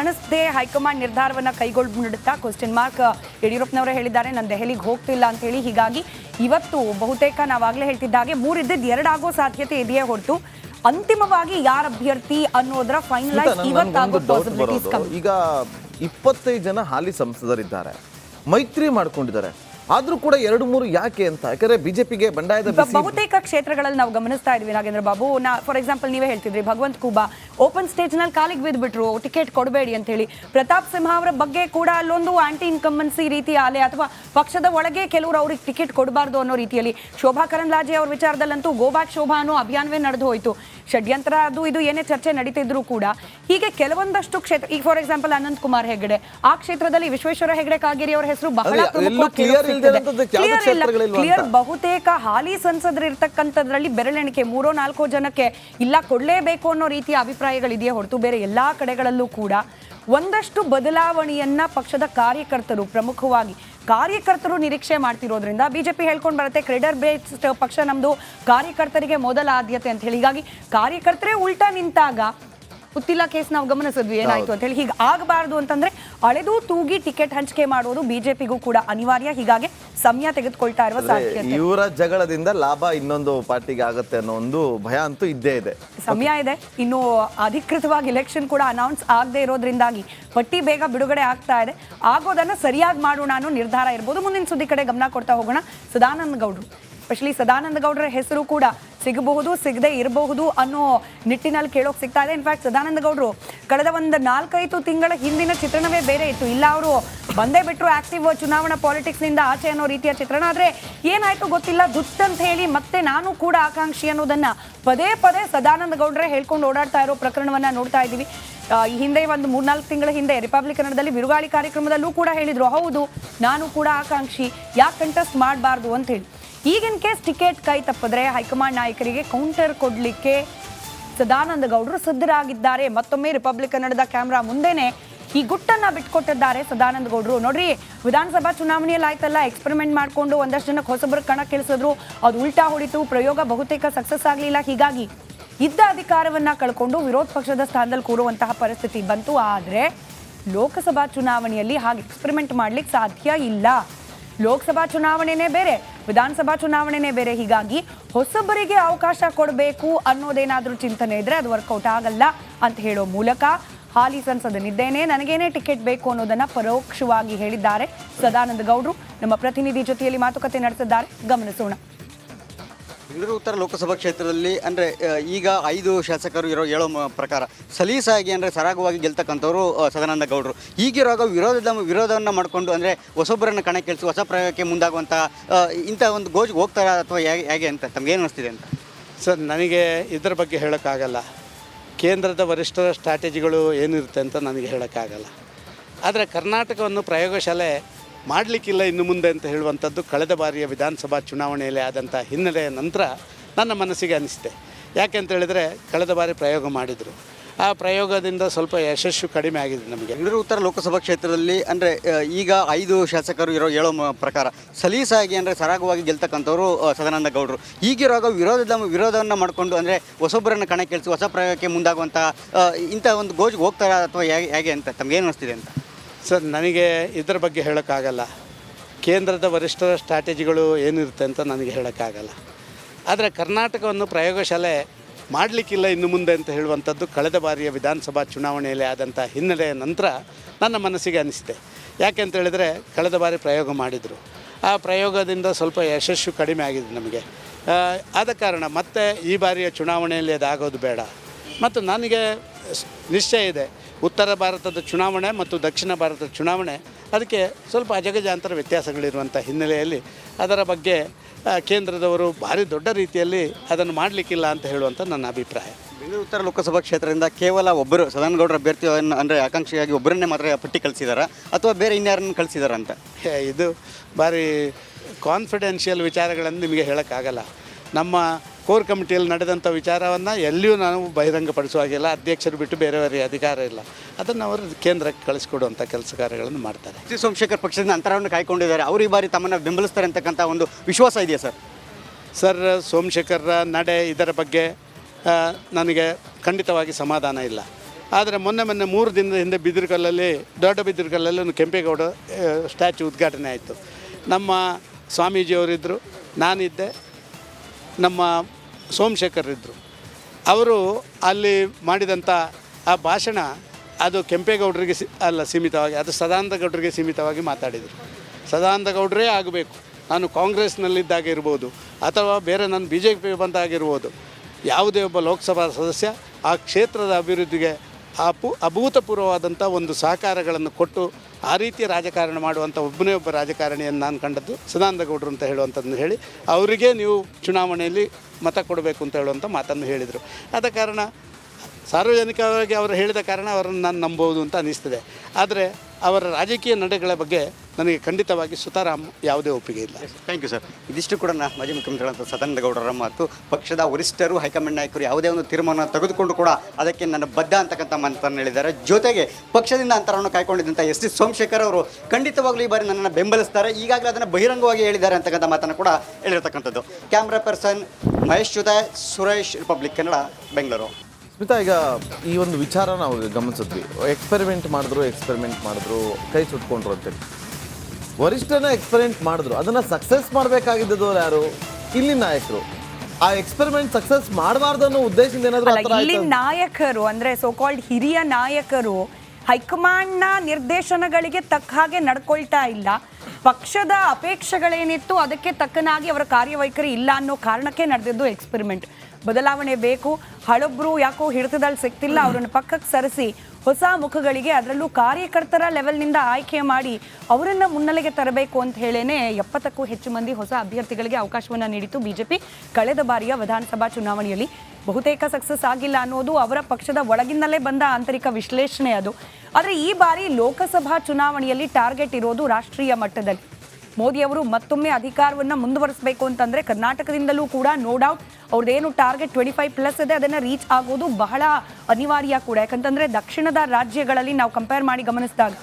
ಕಳಿಸದೆ high command ನಿರ್ಧಾರವನ್ನ ಕೈಗೊಳ್ಳುತ್ತಾ question mark ಯಡಿಯೂರಪ್ಪನವರೇ ಹೇಳಿದ್ದಾರೆ ನಾನು ದೆಹಲಿಗೆ ಹೋಗ್ತಿಲ್ಲ ಅಂತ ಹೇಳಿ ಹೀಗಾಗಿ ಇವತ್ತು ಬಹುತೇಕ ನಾವಾಗಲೇ ಹೇಳ್ತಿದ್ದಾಗೆ ಮೂರಿದ್ದದ್ದು ಎರಡಾಗೋ ಸಾಧ್ಯತೆ ಇದೆಯೇ ಹೊರತು ಅಂತಿಮವಾಗಿ ಯಾರ ಅಭ್ಯರ್ಥಿ ಅನ್ನೋದರ ಫೈನಲೈಸ್ ಇವತ್ತಾಗೋ ಈಗ ಇಪ್ಪತ್ತೈದು ಜನ ಹಾಲಿ ಸಂಸದರಿದ್ದಾರೆ. ಮೈತ್ರಿ ಮಾಡ್ಕೊಂಡಿದ್ದಾರೆ. ಆದ್ರೂ ಕೂಡ ಎರಡು ಮೂರು ಯಾಕೆ ಅಂತ? ಯಾಕಂದ್ರೆ ಬಿಜೆಪಿಗೆ ಬಂಡಾಯದ ಬಹುತೇಕ ಕ್ಷೇತ್ರಗಳಲ್ಲಿ ನಾವು ಗಮನಿಸ್ತಾ ಇದ್ವಿ ನಾಗೇಂದ್ರ ಬಾಬು. ನಾ ಫಾರ್ ಎಕ್ಸಾಂಪಲ್ ನೀವೇ ಹೇಳ್ತಿದ್ರಿ ಭಗವಂತ ಕೂಬಾ ಓಪನ್ ಸ್ಟೇಜ್ನಲ್ಲಿ ಕಾಲಿಗೆ ಬಿದ್ದುಬಿಟ್ರು ಟಿಕೆಟ್ ಕೊಡಬೇಡಿ ಅಂತ ಹೇಳಿ ಪ್ರತಾಪ್ ಸಿಂಹ ಅವರ ಬಗ್ಗೆ ಕೂಡ ಅಲ್ಲೊಂದು ಆಂಟಿ ಇನ್ಕಂಬನ್ಸಿ ರೀತಿಯ ಅಲೆ ಅಥವಾ ಪಕ್ಷದ ಒಳಗೆ ಕೆಲವರು ಅವ್ರಿಗೆ ಟಿಕೆಟ್ ಕೊಡಬಾರ್ದು ಅನ್ನೋ ರೀತಿಯಲ್ಲಿ ಶೋಭಾ ಕರಂದ್ಲಾಜೆ ಅವ್ರ ವಿಚಾರದಲ್ಲಂತೂ ಗೋಬ್ಯಾಕ್ ಶೋಭಾ ಅನ್ನೋ ಅಭಿಯಾನವೇ ನಡೆದು ಹೋಯಿತು. ಷಡ್ಯಂತ್ರ ಅದು ಇದು ಏನೇ ಚರ್ಚೆ ನಡೀತಿದ್ರು ಕೂಡ ಹೀಗೆ ಕೆಲವೊಂದಷ್ಟು ಕ್ಷೇತ್ರ ಈಗ ಫಾರ್ ಎಕ್ಸಾಂಪಲ್ ಅನಂತ್ ಕುಮಾರ್ ಹೆಗಡೆ ಆ ಕ್ಷೇತ್ರದಲ್ಲಿ ವಿಶ್ವೇಶ್ವರ ಹೆಗಡೆ ಕಾಗೇರಿ ಅವರ ಹೆಸರು ಬಹಳ ಕ್ಲಿಯರ್ ಇಲ್ಲ. ಕ್ಷೇತ್ರಗಳಿಲ್ವಾ ಬಹುತೇಕ ಹಾಲಿ ಸಂಸದರು ಇರ್ತಕ್ಕಂಥದ್ರಲ್ಲಿ ಬೆರಳೆಣಿಕೆ ಮೂರೋ ನಾಲ್ಕೋ ಜನಕ್ಕೆ ಇಲ್ಲ ಕೊಡಲೇಬೇಕು ಅನ್ನೋ ರೀತಿಯ ಅಭಿಪ್ರಾಯಗಳಿದೆಯೇ ಹೊರತು ಬೇರೆ ಎಲ್ಲಾ ಕಡೆಗಳಲ್ಲೂ ಕೂಡ ಒಂದಷ್ಟು ಬದಲಾವಣೆಯನ್ನ ಪಕ್ಷದ ಕಾರ್ಯಕರ್ತರು ಪ್ರಮುಖವಾಗಿ ಕಾರ್ಯಕರ್ತರು ನಿರೀಕ್ಷೆ ಮಾಡ್ತಿರೋದ್ರಿಂದ ಬಿಜೆಪಿ ಹೇಳ್ಕೊಂಡು ಬರುತ್ತೆ ಕ್ರೆಡರ್ ಬೇಸ್ಡ್ ಪಕ್ಷ ನಮ್ಮದು ಕಾರ್ಯಕರ್ತರಿಗೆ ಮೊದಲ ಆದ್ಯತೆ ಅಂತ ಹೇಳಿ. ಹೀಗಾಗಿ ಕಾರ್ಯಕರ್ತರೇ ಉಲ್ಟಾ ನಿಂತಾಗ ಉತ್ತಿಲ್ಲ ಕೇಸ್ ನಾವು ಗಮನಿಸಿದ್ವಿ ಏನಾಯ್ತು ಅಂತ ಹೇಳಿ. ಹೀಗೆ ಆಗಬಾರದು ಅಂತಂದ್ರೆ ಅಳೆದು ತೂಗಿ ಟಿಕೆಟ್ ಹಂಚಿಕೆ ಮಾಡೋದು ಬಿಜೆಪಿಗೂ ಕೂಡ ಅನಿವಾರ್ಯ. ಹೀಗಾಗಿ ಸಮಯ ತೆಗೆದುಕೊಳ್ತಾ ಇರುವ ಸಾಧ್ಯತೆ. ಇವರ ಜಗಳದಿಂದ ಲಾಭ ಇನ್ನೊಂದು ಪಾರ್ಟಿಗೆ ಆಗತ್ತೆ ಅನ್ನೋ ಒಂದು ಭಯ ಅಂತೂ ಇದ್ದೇ ಇದೆ. ಸಮಯ ಇದೆ. ಇನ್ನು ಅಧಿಕೃತವಾಗಿ ಎಲೆಕ್ಷನ್ ಕೂಡ ಅನೌನ್ಸ್ ಆಗದೆ ಇರೋದ್ರಿಂದಾಗಿ ಪಟ್ಟಿ ಬೇಗ ಬಿಡುಗಡೆ ಆಗ್ತಾ ಇದೆ. ಆಗೋದನ್ನ ಸರಿಯಾಗಿ ಮಾಡೋಣ ಅನ್ನೋ ನಿರ್ಧಾರ ಇರ್ಬೋದು. ಮುಂದಿನ ಸುದ್ದಿ ಕಡೆ ಗಮನ ಕೊಡ್ತಾ ಹೋಗೋಣ. ಸದಾನಂದ ಗೌಡ್ರು ಸ್ಪೆಷಲಿ ಸದಾನಂದ ಗೌಡರ ಹೆಸರು ಕೂಡ ಸಿಗಬಹುದು, ಸಿಗದೆ ಇರಬಹುದು ಅನ್ನೋ ನಿಟ್ಟಿನಲ್ಲಿ ಕೇಳೋಕ್ ಸಿಗ್ತಾ ಇದೆ. ಇನ್ಫ್ಯಾಕ್ಟ್ ಸದಾನಂದ ಗೌಡರು, ಕಳೆದ ಒಂದು ನಾಲ್ಕೈದು ತಿಂಗಳ ಹಿಂದಿನ ಚಿತ್ರಣವೇ ಬೇರೆ ಇತ್ತು. ಇಲ್ಲ, ಅವರು ಬಂದೇ ಬಿಟ್ರು ಆಕ್ಟಿವ್ ಚುನಾವಣಾ ಪಾಲಿಟಿಕ್ಸ್ನಿಂದ ಆಚೆ ಅನ್ನೋ ರೀತಿಯ ಚಿತ್ರಣ. ಆದ್ರೆ ಏನಾಯ್ತು ಗೊತ್ತಿಲ್ಲ. ದುತ್ತಂತ ಹೇಳಿ ಮತ್ತೆ ನಾನು ಕೂಡ ಆಕಾಂಕ್ಷಿ ಅನ್ನೋದನ್ನ ಪದೇ ಪದೇ ಸದಾನಂದ ಗೌಡ್ರೆ ಹೇಳ್ಕೊಂಡು ಓಡಾಡ್ತಾ ಇರೋ ಪ್ರಕರಣವನ್ನ ನೋಡ್ತಾ ಇದ್ದೀವಿ. ಈ ಹಿಂದೆ ಒಂದು ಮೂರ್ನಾಲ್ಕು ತಿಂಗಳ ಹಿಂದೆ ರಿಪಬ್ಲಿಕ್ ಕನ್ನಡದಲ್ಲಿ ಬಿರುಗಾಳಿ ಕಾರ್ಯಕ್ರಮದಲ್ಲೂ ಕೂಡ ಹೇಳಿದ್ರು. ಹೌದು, ನಾನು ಕೂಡ ಆಕಾಂಕ್ಷಿ, ಯಾಕೆ ಕಂಟೆಸ್ಟ್ ಮಾಡಬಾರ್ದು ಅಂತ ಹೇಳಿ. ಈಗಿನ ಕೇಸ್ ಟಿಕೆಟ್ ಕೈ ತಪ್ಪಿದ್ರೆ ಹೈಕಮಾಂಡ್ ನಾಯಕರಿಗೆ ಕೌಂಟರ್ ಕೊಡಲಿಕ್ಕೆ ಸದಾನಂದ ಗೌಡರು ಸಿದ್ಧರಾಗಿದ್ದಾರೆ. ಮತ್ತೊಮ್ಮೆ ರಿಪಬ್ಲಿಕ್ ಕನ್ನಡದ ಕ್ಯಾಮ್ರಾ ಮುಂದೆನೆ ಈ ಗುಟ್ಟನ್ನ ಬಿಟ್ಕೊಟ್ಟಿದ್ದಾರೆ ಸದಾನಂದ ಗೌಡರು. ನೋಡ್ರಿ, ವಿಧಾನಸಭಾ ಚುನಾವಣೆಯಲ್ಲಿ ಆಯ್ತಲ್ಲ ಎಕ್ಸ್ಪೆರಿಮೆಂಟ್ ಮಾಡಿಕೊಂಡು ಒಂದಷ್ಟು ಜನಕ್ಕೆ ಹೊಸಬ್ರು ಕಣ ಕೇಳಿಸಿದ್ರು ಅದು ಉಲ್ಟಾ ಹೊಡಿತು, ಪ್ರಯೋಗ ಬಹುತೇಕ ಸಕ್ಸಸ್ ಆಗಲಿಲ್ಲ. ಹೀಗಾಗಿ ಇದ್ದ ಅಧಿಕಾರವನ್ನ ಕಳ್ಕೊಂಡು ವಿರೋಧ ಪಕ್ಷದ ಸ್ಥಾನದಲ್ಲಿ ಕೂರುವಂತಹ ಪರಿಸ್ಥಿತಿ ಬಂತು. ಆದ್ರೆ ಲೋಕಸಭಾ ಚುನಾವಣೆಯಲ್ಲಿ ಹಾಗೆ ಎಕ್ಸ್ಪೆರಿಮೆಂಟ್ ಮಾಡ್ಲಿಕ್ಕೆ ಸಾಧ್ಯ ಇಲ್ಲ. ಲೋಕಸಭಾ ಚುನಾವಣೆನೇ ಬೇರೆ. ವಿಧಾನಸಭಾ ಚುನಾವಣೆನೇ ಬೇರೆ. ಹೀಗಾಗಿ ಹೊಸಬರಿಗೆ ಅವಕಾಶ ಕೊಡಬೇಕು ಅನ್ನೋದೇನಾದರೂ ಚಿಂತನೆ ಇದ್ರೆ ಅದು ವರ್ಕೌಟ್ ಆಗಲ್ಲ ಅಂತ ಹೇಳೋ ಮೂಲಕ ಹಾಲಿ ಸಂಸದನಿದ್ದೇನೆ. ನನಗೇನೆ ಟಿಕೆಟ್ ಬೇಕು ಅನ್ನೋದನ್ನ ಪರೋಕ್ಷವಾಗಿ ಹೇಳಿದ್ದಾರೆ ಸದಾನಂದ ಗೌಡ್ರು. ನಮ್ಮ ಪ್ರತಿನಿಧಿ ಜೊತೆಯಲ್ಲಿ ಮಾತುಕತೆ ನಡೆಸಿದ್ದಾರೆ. ಗಮನಿಸೋಣ. ಬೆಂಗಳೂರು ಉತ್ತರ ಲೋಕಸಭಾ ಕ್ಷೇತ್ರದಲ್ಲಿ ಅಂದರೆ ಈಗ ಐದು ಶಾಸಕರು ಇರೋ ಹೇಳೋ ಪ್ರಕಾರ ಸಲೀಸಾಗಿ ಅಂದರೆ ಸರಾಗವಾಗಿ ಗೆಲ್ತಕ್ಕಂಥವ್ರು ಸದಾನಂದ ಗೌಡರು. ಈಗಿರುವಾಗ ವಿರೋಧದ ವಿರೋಧವನ್ನು ಮಾಡಿಕೊಂಡು ಅಂದರೆ ಹೊಸೊಬ್ಬರನ್ನು ಕಣಕ್ಕಿಳಿಸಿ ಹೊಸ ಪ್ರಯೋಗಕ್ಕೆ ಮುಂದಾಗುವಂಥ ಇಂಥ ಒಂದು ಗೋಜ್ಗೆ ಹೋಗ್ತಾರಾ ಅಥವಾ ಹೇಗೆ ಹೇಗೆ ಅಂತ ತಮಗೇನು ಅನಿಸ್ತಿದೆ ಅಂತ? ಸರ್, ನನಗೆ ಇದರ ಬಗ್ಗೆ ಹೇಳೋಕ್ಕಾಗಲ್ಲ. ಕೇಂದ್ರದ ವರಿಷ್ಠರ ಸ್ಟ್ರಾಟಜಿಗಳು ಏನಿರುತ್ತೆ ಅಂತ ನನಗೆ ಹೇಳೋಕ್ಕಾಗಲ್ಲ. ಆದರೆ ಕರ್ನಾಟಕವನ್ನು ಪ್ರಯೋಗಶಾಲೆ ಮಾಡಲಿಕ್ಕಿಲ್ಲ ಇನ್ನು ಮುಂದೆ ಅಂತ ಹೇಳುವಂಥದ್ದು ಕಳೆದ ಬಾರಿಯ ವಿಧಾನಸಭಾ ಚುನಾವಣೆಯಲ್ಲಿ ಆದಂಥ ಹಿನ್ನೆಲೆಯ ನಂತರ ನನ್ನ ಮನಸ್ಸಿಗೆ ಅನಿಸಿದೆ ಯಾಕೆ ಅಂತ ಹೇಳಿದರೆ ಕಳೆದ ಬಾರಿ ಪ್ರಯೋಗ ಮಾಡಿದರು. ಆ ಪ್ರಯೋಗದಿಂದ ಸ್ವಲ್ಪ ಯಶಸ್ಸು ಕಡಿಮೆ ಆಗಿದೆ ನಮಗೆ. ಬೆಂಗಳೂರು ಉತ್ತರ ಲೋಕಸಭಾ ಕ್ಷೇತ್ರದಲ್ಲಿ ಅಂದರೆ ಈಗ ಐದು ಶಾಸಕರು ಇರೋ ಹೇಳೋ ಪ್ರಕಾರ ಸಲೀಸಾಗಿ ಅಂದರೆ ಸರಾಗವಾಗಿ ಗೆಲ್ತಕ್ಕಂಥವ್ರು ಸದಾನಂದ ಗೌಡರು. ಈಗಿರುವಾಗ ವಿರೋಧದ, ವಿರೋಧವನ್ನು ಮಾಡಿಕೊಂಡು ಅಂದರೆ ಹೊಸೊಬ್ಬರನ್ನು ಕಣಕ್ಕಿಳಿಸಿ ಹೊಸ ಪ್ರಯೋಗಕ್ಕೆ ಮುಂದಾಗುವಂಥ ಇಂಥ ಒಂದು ಗೋಜಿಗೆ ಹೋಗ್ತಾರಾ ಅಥವಾ ಹೇಗೆ ಹೇಗೆ ಅಂತ ತಮಗೇನು ಅನಿಸ್ತಿದೆ ಅಂತ? ಸರ್, ನನಗೆ ಇದರ ಬಗ್ಗೆ ಹೇಳೋಕ್ಕಾಗಲ್ಲ. ಕೇಂದ್ರದ ವರಿಷ್ಠರ ಸ್ಟ್ರಾಟಜಿಗಳು ಏನಿರುತ್ತೆ ಅಂತ ನನಗೆ ಹೇಳೋಕ್ಕಾಗಲ್ಲ. ಆದರೆ ಕರ್ನಾಟಕವನ್ನು ಪ್ರಯೋಗಶಾಲೆ ಮಾಡಲಿಕ್ಕಿಲ್ಲ ಇನ್ನು ಮುಂದೆ ಅಂತ ಹೇಳುವಂಥದ್ದು ಕಳೆದ ಬಾರಿಯ ವಿಧಾನಸಭಾ ಚುನಾವಣೆಯಲ್ಲಿ ಆದಂಥ ಹಿನ್ನೆಲೆಯ ನಂತರ ನನ್ನ ಮನಸ್ಸಿಗೆ ಅನಿಸಿದೆ. ಯಾಕೆ ಅಂತ ಹೇಳಿದರೆ ಕಳೆದ ಬಾರಿ ಪ್ರಯೋಗ ಮಾಡಿದರು. ಆ ಪ್ರಯೋಗದಿಂದ ಸ್ವಲ್ಪ ಯಶಸ್ಸು ಕಡಿಮೆ ಆಗಿದೆ ನಮಗೆ. ಆದ ಕಾರಣ ಮತ್ತೆ ಈ ಬಾರಿಯ ಚುನಾವಣೆಯಲ್ಲಿ ಅದಾಗೋದು ಬೇಡ. ಮತ್ತು ನನಗೆ ನಿಶ್ಚಯ ಇದೆ. ಉತ್ತರ ಭಾರತದ ಚುನಾವಣೆ ಮತ್ತು ದಕ್ಷಿಣ ಭಾರತದ ಚುನಾವಣೆ ಅದಕ್ಕೆ ಸ್ವಲ್ಪ ಅಜಗಜಾಂತರ ವ್ಯತ್ಯಾಸಗಳಿರುವಂಥ ಹಿನ್ನೆಲೆಯಲ್ಲಿ ಅದರ ಬಗ್ಗೆ ಕೇಂದ್ರದವರು ಭಾರಿ ದೊಡ್ಡ ರೀತಿಯಲ್ಲಿ ಅದನ್ನು ಮಾಡಲಿಕ್ಕಿಲ್ಲ ಅಂತ ಹೇಳುವಂಥ ನನ್ನ ಅಭಿಪ್ರಾಯ. ಬೆಂಗಳೂರು ಉತ್ತರ ಲೋಕಸಭಾ ಕ್ಷೇತ್ರದಿಂದ ಕೇವಲ ಒಬ್ಬರು ಸದಾನಗೌಡರ ಅಭ್ಯರ್ಥಿ ಅಂದರೆ ಆಕಾಂಕ್ಷಿಯಾಗಿ ಒಬ್ಬರನ್ನೇ ಮಾತ್ರ ಪಟ್ಟಿ ಕಳಿಸಿದಾರಾ? ಅಥವಾ ಬೇರೆ ಇನ್ಯಾರನ್ನು ಕಳಿಸಿದಾರ ಅಂತ ಇದು ಭಾರಿ ಕಾನ್ಫಿಡೆನ್ಷಿಯಲ್ ವಿಚಾರಗಳನ್ನು ನಿಮಗೆ ಹೇಳೋಕ್ಕಾಗಲ್ಲ. ನಮ್ಮ ಕೋರ್ ಕಮಿಟಿಯಲ್ಲಿ ನಡೆದಂಥ ವಿಚಾರವನ್ನು ಎಲ್ಲಿಯೂ ನಾವು ಬಹಿರಂಗಪಡಿಸುವ ಹಾಗೆಲ್ಲ. ಅಧ್ಯಕ್ಷರು ಬಿಟ್ಟು ಬೇರೆಯವರಿಗೆ ಅಧಿಕಾರ ಇಲ್ಲ. ಅದನ್ನು ಅವರು ಕೇಂದ್ರಕ್ಕೆ ಕಳಿಸ್ಕೊಡುವಂಥ ಕೆಲಸ ಕಾರ್ಯಗಳನ್ನು ಮಾಡ್ತಾರೆ. ಶ್ರೀ ಸೋಮಶೇಖರ್ ಪಕ್ಷದಿಂದ ಅಂತರವನ್ನು ಕಾಯ್ಕೊಂಡಿದ್ದಾರೆ. ಅವರು ಈ ಬಾರಿ ತಮ್ಮನ್ನು ಬೆಂಬಲಿಸ್ತಾರೆ ಅಂತಕ್ಕಂಥ ಒಂದು ವಿಶ್ವಾಸ ಇದೆಯಾ ಸರ್? ಸರ್ ಸೋಮಶೇಖರ್ರ ನಡೆ ಇದರ ಬಗ್ಗೆ ನನಗೆ ಖಂಡಿತವಾಗಿ ಸಮಾಧಾನ ಇಲ್ಲ. ಆದರೆ ಮೊನ್ನೆ ಮೊನ್ನೆ ಮೂರು ದಿನದ ಹಿಂದೆ ಬಿದಿರುಗಲ್ಲಲ್ಲಿ ದೊಡ್ಡ ಬಿದಿರುಗಲ್ಲಲ್ಲಿ ಒಂದು ಕೆಂಪೇಗೌಡ ಸ್ಟ್ಯಾಚು ಉದ್ಘಾಟನೆ ಆಯಿತು. ನಮ್ಮ ಸ್ವಾಮೀಜಿಯವರಿದ್ದರು ನಾನಿದ್ದೆ. ನಮ್ಮ ಸೋಮಶೇಖರ್ ಇದ್ದರು ಅವರು ಅಲ್ಲಿ ಮಾಡಿದಂಥ ಆ ಭಾಷಣ ಅದು ಕೆಂಪೇಗೌಡರಿಗೆ ಸಿ, ಅಲ್ಲ ಸೀಮಿತವಾಗಿ, ಅದು ಸದಾನಂದ ಗೌಡರಿಗೆ ಸೀಮಿತವಾಗಿ ಮಾತಾಡಿದರು. ಸದಾನಂದ ಗೌಡರೇ ಆಗಬೇಕು. ನಾನು ಕಾಂಗ್ರೆಸ್ನಲ್ಲಿದ್ದಾಗ ಇರ್ಬೋದು, ಅಥವಾ ಬೇರೆ ನಾನು ಬಿ ಜೆ ಪಿ ಬಂದಾಗಿರ್ಬೋದು ಯಾವುದೇ ಒಬ್ಬ ಲೋಕಸಭಾ ಸದಸ್ಯ ಆ ಕ್ಷೇತ್ರದ ಅಭಿವೃದ್ಧಿಗೆ ಅಪು ಅಭೂತಪೂರ್ವವಾದಂಥ ಒಂದು ಸಹಕಾರಗಳನ್ನು ಕೊಟ್ಟು ಆ ರೀತಿಯ ರಾಜಕಾರಣ ಮಾಡುವಂಥ ಒಬ್ಬನೇ ಒಬ್ಬ ರಾಜಕಾರಣಿಯನ್ನು ನಾನು ಕಂಡದ್ದು, ಸದಾನಂದ ಗೌಡರು ಅಂತ ಹೇಳುವಂಥದ್ದನ್ನು ಹೇಳಿ, ಅವರಿಗೆ ನೀವು ಚುನಾವಣೆಯಲ್ಲಿ ಮತ ಕೊಡಬೇಕು ಅಂತ ಹೇಳುವಂಥ ಮಾತನ್ನು ಹೇಳಿದರು. ಆದ ಕಾರಣ ಸಾರ್ವಜನಿಕವಾಗಿ ಅವರು ಹೇಳಿದ ಕಾರಣ ಅವರನ್ನು ನಾನು ನಂಬೋದು ಅಂತ ಅನ್ನಿಸ್ತದೆ. ಆದರೆ ಅವರ ರಾಜಕೀಯ ನಡೆಗಳ ಬಗ್ಗೆ ನನಗೆ ಖಂಡಿತವಾಗಿ ಸುತಾರಾಮ್ ಯಾವುದೇ ಒಪ್ಪಿಗೆ ಇಲ್ಲ. ಥ್ಯಾಂಕ್ ಯು ಸರ್ ಇದಿಷ್ಟು ಕೂಡ ನಾ ಮಾಜಿ ಮುಖ್ಯಮಂತ್ರಿಗಳಂತ ಸದಾನಂದ ಗೌಡರ ಮಾತು. ಪಕ್ಷದ ವರಿಷ್ಠರು, ಹೈಕಮಾಂಡ್ ನಾಯಕರು ಯಾವುದೇ ಒಂದು ತೀರ್ಮಾನ ತೆಗೆದುಕೊಂಡು ಕೂಡ ಅದಕ್ಕೆ ನನ್ನ ಬದ್ಧ ಅಂತಕ್ಕಂಥ ಮಾತನ್ನು ಹೇಳಿದ್ದಾರೆ. ಜೊತೆಗೆ ಪಕ್ಷದಿಂದ ಅಂತರವನ್ನು ಕಾಯ್ಕೊಂಡಿದ್ದಂಥ ಎಸ್ ಟಿ ಸೋಮಶೇಖರ್ ಅವರು ಖಂಡಿತವಾಗ್ಲೂ ಈ ಬಾರಿ ನನ್ನನ್ನು ಬೆಂಬಲಿಸ್ತಾರೆ. ಈಗಾಗಲೇ ಅದನ್ನು ಬಹಿರಂಗವಾಗಿ ಹೇಳಿದ್ದಾರೆ ಅಂತಕ್ಕಂಥ ಮಾತನ್ನು ಕೂಡ ಹೇಳಿರ್ತಕ್ಕಂಥದ್ದು. ಕ್ಯಾಮ್ರಾ ಪರ್ಸನ್ ಮಹೇಶ್ ಜೊತೆ ಸುರೇಶ್ ರಿಪಬ್ಲಿಕ್ ಕನ್ನಡ ಬೆಂಗಳೂರು ಸ್ಮಿತಾ ಈಗ ಈ ಒಂದು ವಿಚಾರ ನಾವು ಗಮನಿಸಿದ್ವಿ. ಎಕ್ಸ್ಪೆರಿಮೆಂಟ್ ಮಾಡಿದ್ರು ಎಕ್ಸ್ಪೆರಿಮೆಂಟ್ ಮಾಡಿದ್ರು ಕೈ ಸುಟ್ಕೊಂಡ್ರು ಅಂತೇಳಿ ವರಿಷ್ಠನ ಎಕ್ಸ್ಪೆರಿಮೆಂಟ್ ಮಾಡಿದ್ರು. ಅದನ್ನ ಸಕ್ಸಸ್ ಮಾಡಬೇಕಾಗಿದ್ದವರು ಯಾರು? ಇಲ್ಲಿ ನಾಯಕರು. ಆ ಎಕ್ಸ್ಪೆರಿಮೆಂಟ್ ಸಕ್ಸಸ್ ಮಾಡಬಾರ್ದು ಅನ್ನೋ ಉದ್ದೇಶದಿಂದ ಏನಾದರೂ ಇಲ್ಲಿ ನಾಯಕರು ಅಂದ್ರೆ ಸೋಕಾಲ್ಡ್ ಹಿರಿಯ ನಾಯಕರು ಹೈಕಮಾಂಡ್ನ ನಿರ್ದೇಶನಗಳಿಗೆ ತಕ್ಕ ಹಾಗೆ ನಡ್ಕೊಳ್ತಾ ಇಲ್ಲ. ಪಕ್ಷದ ಅಪೇಕ್ಷೆಗಳೇನಿತ್ತು ಅದಕ್ಕೆ ತಕ್ಕನಾಗಿ ಅವರ ಕಾರ್ಯವೈಖರಿ ಇಲ್ಲ ಅನ್ನೋ ಕಾರಣಕ್ಕೆ ನಡೆದಿದ್ದು ಎಕ್ಸ್ಪೆರಿಮೆಂಟ್ ಬದಲಾವಣೆ ಬೇಕು. ಹಳಬ್ರು ಯಾಕೋ ಹಿಡಿತದಲ್ಲಿ ಸಿಗ್ತಿಲ್ಲ ಅವರನ್ನು ಪಕ್ಕಕ್ಕೆ ಸರಿಸಿ ಹೊಸ ಮುಖಗಳಿಗೆ ಅದರಲ್ಲೂ ಕಾರ್ಯಕರ್ತರ ಲೆವೆಲ್ನಿಂದ ಆಯ್ಕೆ ಮಾಡಿ ಅವರನ್ನು ಮುನ್ನೆಲೆಗೆ ತರಬೇಕು ಅಂತ ಹೇಳೇನೆ ಎಪ್ಪತ್ತಕ್ಕೂ ಹೆಚ್ಚು ಮಂದಿ ಹೊಸ ಅಭ್ಯರ್ಥಿಗಳಿಗೆ ಅವಕಾಶವನ್ನು ನೀಡಿತು ಬಿಜೆಪಿ. ಕಳೆದ ಬಾರಿಯ ವಿಧಾನಸಭಾ ಚುನಾವಣೆಯಲ್ಲಿ ಬಹುತೇಕ ಸಕ್ಸಸ್ ಆಗಿಲ್ಲ ಅನ್ನೋದು ಅವರ ಪಕ್ಷದ ಒಳಗಿನಲ್ಲೇ ಬಂದ ಆಂತರಿಕ ವಿಶ್ಲೇಷಣೆ ಅದು. ಆದರೆ ಈ ಬಾರಿ ಲೋಕಸಭಾ ಚುನಾವಣೆಯಲ್ಲಿ ಟಾರ್ಗೆಟ್ ಇರೋದು ರಾಷ್ಟ್ರೀಯ ಮಟ್ಟದಲ್ಲಿ. ಮೋದಿ ಅವರು ಮತ್ತೊಮ್ಮೆ ಅಧಿಕಾರವನ್ನು ಮುಂದುವರಿಸಬೇಕು ಅಂತಂದರೆ ಕರ್ನಾಟಕದಿಂದಲೂ ಕೂಡ ನೋ ಡೌಟ್ ಅವ್ರದ್ದೇನು ಟಾರ್ಗೆಟ್ ಟ್ವೆಂಟಿ ಫೈವ್ ಪ್ಲಸ್ ಇದೆ, ಅದನ್ನು ರೀಚ್ ಆಗೋದು ಬಹಳ ಅನಿವಾರ್ಯ ಕೂಡ. ಯಾಕಂತಂದರೆ ದಕ್ಷಿಣದ ರಾಜ್ಯಗಳಲ್ಲಿ ನಾವು ಕಂಪೇರ್ ಮಾಡಿ ಗಮನಿಸಿದಾಗ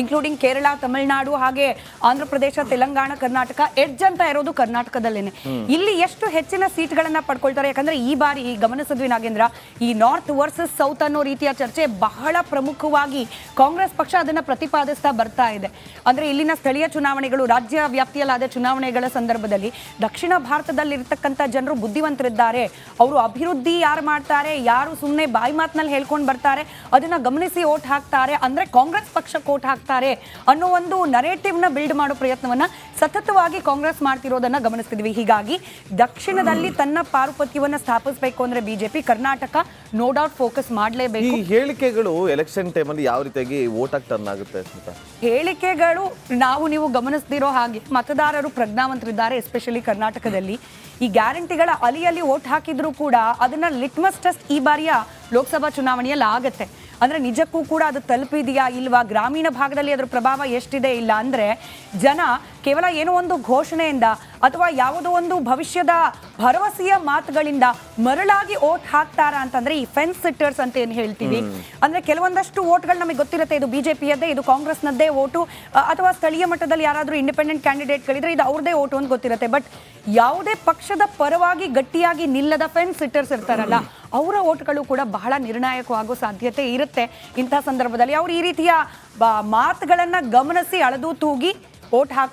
ಇನ್ಕ್ಲೂಡಿಂಗ್ ಕೇರಳ ತಮಿಳುನಾಡು ಹಾಗೆ ಆಂಧ್ರ ಪ್ರದೇಶ, ತೆಲಂಗಾಣ, ಕರ್ನಾಟಕ ಎಡ್ಜ್ ಅಂತ ಇರೋದು ಕರ್ನಾಟಕದಲ್ಲೇನೆ. ಇಲ್ಲಿ ಎಷ್ಟು ಹೆಚ್ಚಿನ ಸೀಟ್ಗಳನ್ನ ಪಡ್ಕೊಳ್ತಾರೆ? ಯಾಕಂದ್ರೆ ಈ ಬಾರಿ ಗಮನಿಸಿದ್ವಿ ನಾಗೇಂದ್ರ, ಈ ನಾರ್ತ್ ವರ್ಸಸ್ ಸೌತ್ ಅನ್ನೋ ರೀತಿಯ ಚರ್ಚೆ ಬಹಳ ಪ್ರಮುಖವಾಗಿ ಕಾಂಗ್ರೆಸ್ ಪಕ್ಷ ಅದನ್ನ ಪ್ರತಿಪಾದಿಸ್ತಾ ಬರ್ತಾ ಇದೆ. ಅಂದ್ರೆ ಇಲ್ಲಿನ ಸ್ಥಳೀಯ ಚುನಾವಣೆಗಳು, ರಾಜ್ಯ ವ್ಯಾಪ್ತಿಯಲ್ಲಾದ ಚುನಾವಣೆಗಳ ಸಂದರ್ಭದಲ್ಲಿ ದಕ್ಷಿಣ ಭಾರತದಲ್ಲಿರ್ತಕ್ಕಂಥ ಜನರು ಬುದ್ಧಿವಂತರಿದ್ದಾರೆ. ಅವರು ಅಭಿವೃದ್ಧಿ ಯಾರು ಮಾಡ್ತಾರೆ? ಯಾರು ಸುಮ್ಮನೆ ಬಾಯಿ ಮಾತಿನಲ್ಲಿ ಹೇಳ್ಕೊಂಡು ಬರ್ತಾರೆ? ಅದನ್ನ ಗಮನಿಸಿ ಓಟ್ ಹಾಕ್ತಾರೆ. ಅಂದ್ರೆ ಕಾಂಗ್ರೆಸ್ ಪಕ್ಷಕ್ಕೆ ಓಟ್ ಹಾಕ್ತಾರೆ. ಅನ್ನೋ ಒಂದು ನರೇಟಿವ್ನ ಬಿಲ್ಡ್ ಮಾಡೋ ಪ್ರಯತ್ನವನ್ನ ಸತತವಾಗಿ ಕಾಂಗ್ರೆಸ್ ಮಾಡ್ತಿರೋದನ್ನ ಗಮನಿಸ್ತಿದ್ವಿ. ಹೀಗಾಗಿ ದಕ್ಷಿಣದಲ್ಲಿ ತನ್ನ ಪಾರುಪತ್ಯವನ್ನ ಸ್ಥಾಪಿಸಬೇಕು ಅಂದ್ರೆ BJP Karnataka no doubt focus ಈ ಮಾಡಲೇಬೇಕು ಹೇಳಿಕೆಗಳು ಎಲೆಕ್ಷನ್ ಟೈಮಲ್ಲಿ ಯಾವ ರೀತಿಯಾಗಿ ವೋಟ್ ಆಗಿ ಟರ್ನ್ ಆಗುತ್ತೆ ಹೇಳಿಕೆಗಳು ನಾವು ನೀವು ಗಮನಿಸ್ತಿರೋ ಹಾಗೆ ಮತದಾರರು ಪ್ರಜ್ಞಾವಂತರಿದ್ದಾರೆ ಎಸ್ಪೆಷಲಿ ಕರ್ನಾಟಕದಲ್ಲಿ. ಈ ಗ್ಯಾರಂಟಿಗಳ ಅಲಿಯಲ್ಲಿ ವೋಟ್ ಹಾಕಿದ್ರು ಕೂಡ ಅದನ್ನ ಲಿಟ್ಮಸ್ ಟೆಸ್ಟ್ ಈ ಬಾರಿಯ ಲೋಕಸಭಾ ಚುನಾವಣೆಯಲ್ಲಿ ಆಗತ್ತೆ. ಅಂದ್ರೆ ನಿಜಕ್ಕೂ ಕೂಡ ಅದು ತಲುಪಿದೆಯಾ ಇಲ್ವಾ? ಗ್ರಾಮೀಣ ಭಾಗದಲ್ಲಿ ಅದರ ಪ್ರಭಾವ ಎಷ್ಟಿದೆ ಇಲ್ಲ ಅಂದ್ರೆ ಜನ ಕೇವಲ ಏನೋ ಒಂದು ಘೋಷಣೆಯಿಂದ ಅಥವಾ ಯಾವುದೋ ಒಂದು ಭವಿಷ್ಯದ ಭರವಸೆಯ ಮಾತುಗಳಿಂದ ಮರಳಾಗಿ ಓಟ್ ಹಾಕ್ತಾರ ಅಂತಂದ್ರೆ ಈ ಫೆನ್ಸ್ ಸಿಟ್ಟರ್ಸ್ ಅಂತ ಏನು ಹೇಳ್ತೀವಿ ಅಂದ್ರೆ ಕೆಲವೊಂದಷ್ಟು ಓಟ್ಗಳು ನಮಗೆ ಗೊತ್ತಿರುತ್ತೆ. ಇದು ಬಿಜೆಪಿಯದ್ದೇ ಇದು ಕಾಂಗ್ರೆಸ್ನದ್ದೇ ಓಟು. ಅಥವಾ ಸ್ಥಳೀಯ ಮಟ್ಟದಲ್ಲಿ ಯಾರಾದರೂ ಇಂಡಿಪೆಂಡೆಂಟ್ ಕ್ಯಾಂಡಿಡೇಟ್ಗಳಿದ್ರೆ ಇದು ಅವ್ರದೇ ಓಟು ಅಂತ ಗೊತ್ತಿರುತ್ತೆ. ಬಟ್ ಯಾವುದೇ ಪಕ್ಷದ ಪರವಾಗಿ ಗಟ್ಟಿಯಾಗಿ ನಿಲ್ಲದ ಫೆನ್ಸ್ ಸಿಟ್ಟರ್ಸ್ ಇರ್ತಾರಲ್ಲ ಅವರ ಓಟ್ಗಳು ಕೂಡ ಬಹಳ ನಿರ್ಣಾಯಕವಾಗೋ ಸಾಧ್ಯತೆ ಇರುತ್ತೆ. ಇಂಥ ಸಂದರ್ಭದಲ್ಲಿ ಅವ್ರು ಈ ರೀತಿಯ ಮಾತುಗಳನ್ನು ಗಮನಿಸಿ ಅಳೆದು ತೂಗಿ ಓಟ್ ಹಾಕ್